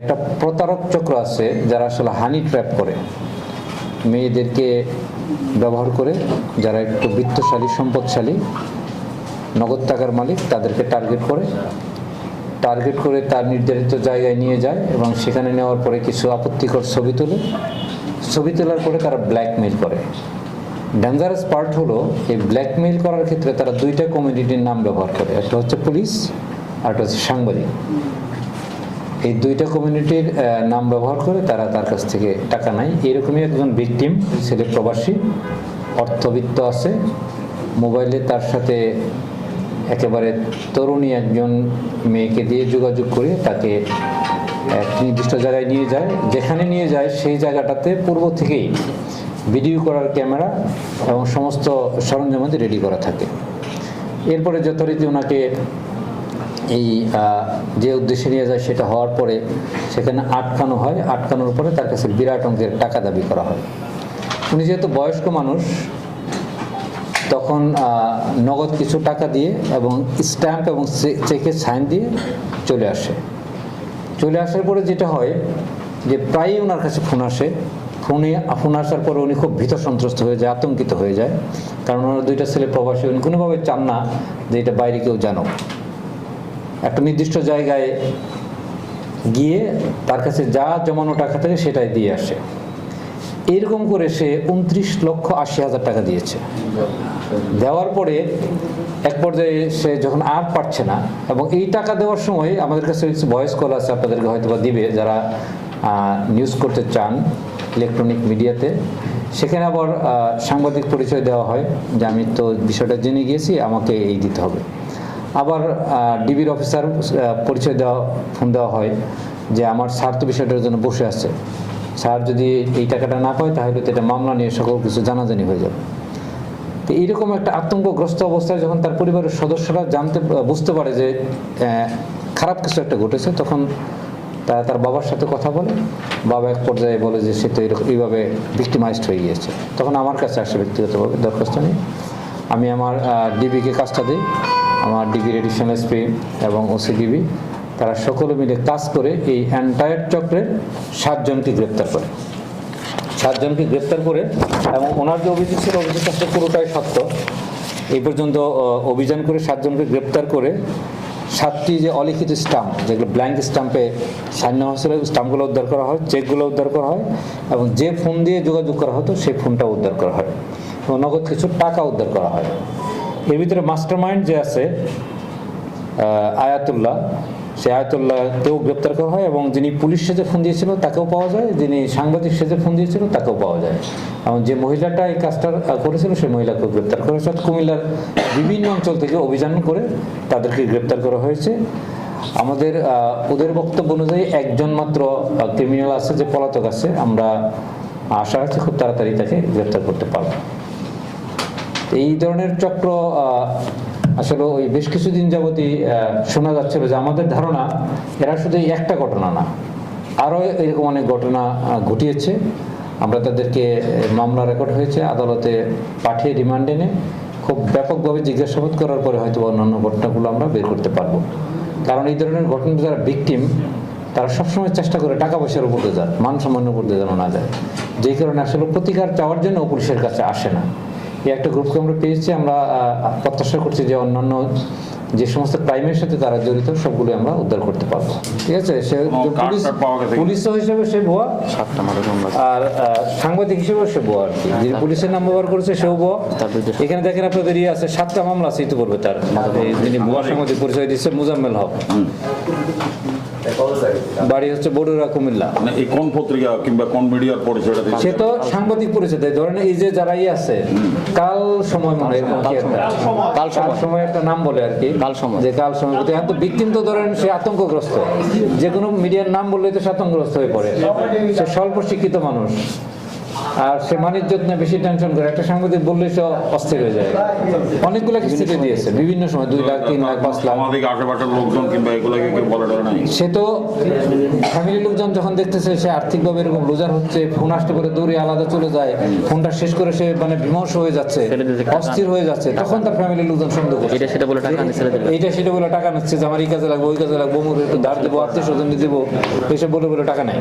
একটা প্রতারক চক্র আছে যারা আসলে হানি ট্র্যাপ করে। মেয়েদেরকে ব্যবহার করে যারা একটু বিত্তশালী, সম্পদশালী, নগদ টাকার মালিক তাদেরকে টার্গেট করে। টার্গেট করে তার নির্ধারিত জায়গায় নিয়ে যায় এবং সেখানে নেওয়ার পরে কিছু আপত্তিকর ছবি তোলে। ছবি তোলার পরে তারা ব্ল্যাকমেইল করে। ডেঞ্জারাস পার্ট হলো, এই ব্ল্যাকমেইল করার ক্ষেত্রে তারা দুইটা কমিউনিটির নাম ব্যবহার করে। একটা হচ্ছে পুলিশ আর একটা হচ্ছে সাংবাদিক। এই দুইটা কমিউনিটির নাম ব্যবহার করে তারা তার কাছ থেকে টাকা নেয়। এরকমই একজন ভিকটিম ছেলে প্রবাসী, অর্থবিত্ত আছে। মোবাইলে তার সাথে একেবারে তরুণী একজন মেয়েকে দিয়ে যোগাযোগ করে তাকে এক নির্দিষ্ট জায়গায় নিয়ে যায়। যেখানে নিয়ে যায়, সেই জায়গাটাতে পূর্ব থেকেই ভিডিও করার ক্যামেরা এবং সমস্ত সরঞ্জামাদি রেডি করা থাকে। এরপরে যথারীতি ওনাকে এই যে উদ্দেশ্যে নিয়ে যায় সেটা হওয়ার পরে সেখানে আটকানো হয়। আটকানোর পরে তার কাছে বিরাট অঙ্কের টাকা দাবি করা হয়। উনি যেহেতু বয়স্ক মানুষ, তখন নগদ কিছু টাকা দিয়ে এবং স্ট্যাম্প এবং চেকের সাইন দিয়ে চলে আসে। চলে আসার পরে যেটা হয় যে প্রায়ই ওনার কাছে ফোন আসে। ফোনে, ফোন আসার পরে উনি খুব ভীত সন্ত্রস্ত হয়ে যায়, আতঙ্কিত হয়ে যায়। কারণ ওনার দুইটা ছেলে প্রবাসী, উনি কোনোভাবে চান না যে এটা বাইরে কেউ জানুক। একটা নির্দিষ্ট জায়গায় গিয়ে তার কাছে যা জমানো টাকা থাকে সেটাই দিয়ে আসে। এরকম করে সে উনত্রিশ লক্ষ আশি হাজার টাকা দিয়েছে। দেওয়ার পরে এক পর্যায়ে সে যখন আর পারছে না এবং এই টাকা দেওয়ার সময় আমাদের কাছে ভয়েস কল আছে, আপনাদেরকে হয়তো বা দিবে, যারা নিউজ করতে চান ইলেকট্রনিক মিডিয়াতে সেখানে আবার সাংবাদিক পরিচয় দেওয়া হয় যে আমি তো বিষয়টা জেনে গিয়েছি, আমাকে এই দিতে হবে। আবার ডিবির অফিসার পরিচয় দেওয়া ফোন দেওয়া হয় যে আমার স্যার তো বিষয়টার জন্য বসে আছে। স্যার যদি এই টাকাটা না পায়, তাহলে তো এটা মামলা নিয়ে সকল কিছু জানাজানি হয়ে যাবে। তো এইরকম একটা আতঙ্কগ্রস্ত অবস্থায় যখন তার পরিবারের সদস্যরা জানতে, বুঝতে পারে যে খারাপ কিছু একটা ঘটেছে, তখন তারা তার বাবার সাথে কথা বলে। বাবা এক পর্যায়ে বলে যে, সে তো এইভাবে ভিক্টিমাইজড হয়ে গিয়েছে। তখন আমার কাছে আসে ব্যক্তিগতভাবে দরখাস্ত নিয়ে। আমি আমার ডিবিকে কাজটা দিই, আমার ডিবির এডিশনাল এসপি এবং ওসি ডিবি তারা সকলে মিলে কাজ করে এই এন্টায়ার চক্রের সাতজনকে গ্রেপ্তার করে। সাতজনকে গ্রেপ্তার করে এবং ওনার যে অভিযোগ ছিল, অভিযোগ আসলে পুরোটাই সত্য। এই পর্যন্ত অভিযান করে সাতজনকে গ্রেপ্তার করে সাতটি যে অলিখিত স্টাম্প, যেগুলো ব্ল্যাঙ্ক স্টাম্পে সাইন নেওয়া হয়েছিল স্টাম্পগুলো উদ্ধার করা হয় চেকগুলো উদ্ধার করা হয় এবং যে ফোন দিয়ে যোগাযোগ করা হতো, সেই ফোনটা উদ্ধার করা হয়। নগদ কিছু টাকা উদ্ধার করা হয়। এর ভিতরে মাস্টার মাইন্ড যে আছে আয়াতুল্লাহ, সে আয়াতুল্লাহকেও গ্রেপ্তার করা হয় এবং যিনি পুলিশ সেজে ফোন দিয়েছিল তাকেও পাওয়া যায়, যিনি সাংবাদিক সেজে ফোন দিয়েছিল তাকেও পাওয়া যায়। এবং যে মহিলাটা এই কাজটা করেছিল, সেই মহিলাকেও গ্রেপ্তার করা হয়েছে। কুমিল্লার বিভিন্ন অঞ্চল থেকে অভিযান করে তাদেরকে গ্রেপ্তার করা হয়েছে। আমাদের ওদের বক্তব্য অনুযায়ী একজন মাত্র ক্রিমিনাল আছে, যে পলাতক আছে। আমরা আশা রাখছি খুব তাড়াতাড়ি তাকে গ্রেপ্তার করতে পারব। এই ধরনের চক্র আসলে ওই বেশ কিছুদিন যাবতই শোনা যাচ্ছিল যে আমাদের ধারণা এরা শুধু এই একটা ঘটনা না, আরও এরকম অনেক ঘটনা ঘটিয়েছে। আমরা তাদেরকে মামলা রেকর্ড হয়েছে, আদালতে পাঠিয়ে রিমান্ড এনে খুব ব্যাপকভাবে জিজ্ঞাসাবাদ করার পরে হয়তো অন্যান্য ঘটনাগুলো আমরা বের করতে পারব। কারণ এই ধরনের ঘটনা যারা ভিকটিম তারা সবসময় চেষ্টা করে টাকা পয়সার উপর দিয়ে যান, মান সম্মানের উপর দিয়ে যেন না যায়। যেই কারণে আসলে প্রতিকার চাওয়ার জন্য পুলিশের কাছে আসে না। এই একটা গ্রুপকে আমরা পেয়েছি আমরা প্রত্যাশা করছি যে অন্যান্য যে সমস্ত ক্রাইমের সাথে তারা জড়িত সবগুলো আমরা উদ্ধার করতে পারব। ঠিক আছে? সে পুলিশ হিসেবে সে ভুয়া। আর সাংবাদিক হিসেবেও সে ভুয়া আর কি। যিনি পুলিশের নাম ব্যবহার করেছে সেও ভুয়া। এখানে দেখেন আপনাদের ইয়ে আছে সাতটা মামলা আছে ইতিপূর্বে তার। যিনি ভুয়া সাংবাদিক পরিচয় দিচ্ছে মুজাম্মেল হক। বাড়ি হচ্ছে বড়ুরা কুমিল্লা। মানে এই কোন পত্রিকা কিংবা কোন মিডিয়ার পরিচয় সে তো সাংবাদিক পরিচয় দেয়। ধরেন এই যে যারা ই আছে কাল সময় মনে হয় কাল সময়। একটা নাম বলে আর কি। কাল সময়। যে কাল সময়। এখন তো ভিকটিম তো ধরেন সে আতঙ্কগ্রস্ত। যে কোনো মিডিয়ার নাম বললেই তো সে আতঙ্কগ্রস্ত হয়ে পড়ে। সে স্বল্প শিক্ষিত মানুষ। আর সে মানির যত্নে বেশি টেনশন করে একটা সাংবাদিক বললে সে অস্থির হয়ে যায়। অনেকগুলো কিস্তিতে দিয়েছে বিভিন্ন সময় দুই লাখ তিন লাখ পাঁচ লাখ। আশেপাশের লোকজন কিংবা এগুলোকে কেউ বলে নাই। সে তো ফ্যামিলির লোকজন যখন দেখতেছে সে আর্থিকভাবে এরকম লুজার হচ্ছে ফোন আসতে করে দৌড়ে আলাদা চলে যায় ফোনটা শেষ করে সে মানে বিমর্ষ হয়ে যাচ্ছে অস্থির হয়ে যাচ্ছে। তখন তার ফ্যামিলির লোকজন সন্দেহ করছে। এটা সেটা বলে টাকা নিচ্ছে এইটা সেটা বলে টাকা নিচ্ছে যে আমার এই কাজে লাগবে ওই কাজে লাগবো অমুক একটু ধার দেবো আত্মীয় স্বজন দেবো। এইসব বলে বলে টাকা নেয়।